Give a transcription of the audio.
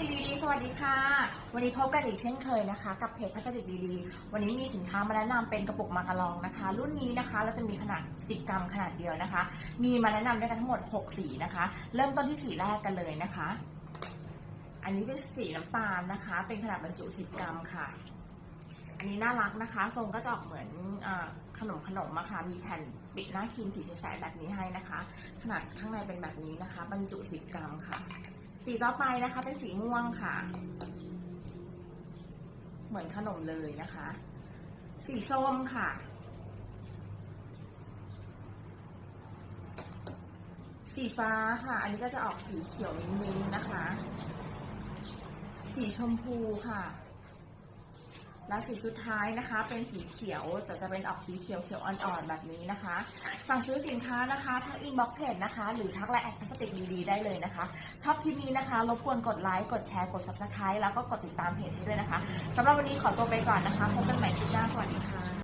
ติกดีๆ สวัสดีค่ะ วันนี้พบกันอีกเช่นเคยนะคะ กับเพจพลาสติกดีๆ วันนี้มีสินค้ามาแนะนำเป็นกระปุกมากะลองนะคะ รุ่นนี้นะคะเราจะมีขนาด 10 กรัมขนาดเดียวนะคะ มีมาแนะนำด้วยกันทั้งหมด 6 สีนะคะ เริ่มต้นที่สีแรกกันเลยนะคะ อันนี้เป็นสีน้ำตาลนะคะ เป็นขนาดบรรจุ 10 กรัมค่ะ อันนี้น่ารักนะคะ ทรงก็จะออกเหมือนอขนมขนมอะค่ะ มีแผ่นปิดหน้าครีมสีใสๆแบบนี้ให้นะคะ ขนาดข้างในเป็นแบบนี้นะคะ บรรจุ 10 กรัมค่ะ สีต่อไปนะคะ เป็นสีม่วงค่ะ เหมือนขนมเลยนะคะ สีส้มค่ะ สีฟ้าค่ะ อันนี้ก็จะออกสีเขียวมิ้นๆนะคะ สีชมพูค่ะ และสีสุดท้ายนะคะ เป็นสีเขียวแต่จะเป็นออกสีเขียวเขียวอ่อนๆแบบนี้นะคะ สั่งซื้อสินค้านะคะทักอินบ็อกเพจนะคะ หรือทักไลน์แอดพลาสติกดีๆได้เลยนะคะ ชอบคลิปนี้นะคะ รบกวนกดไลค์กดแชร์กด subscribe แล้วก็กดติดตามเพจให้ด้วยนะคะสำหรับวันนี้ขอตัวไปก่อนนะคะพบกันใหม่คลิปหน้าสวัสดีค่ะ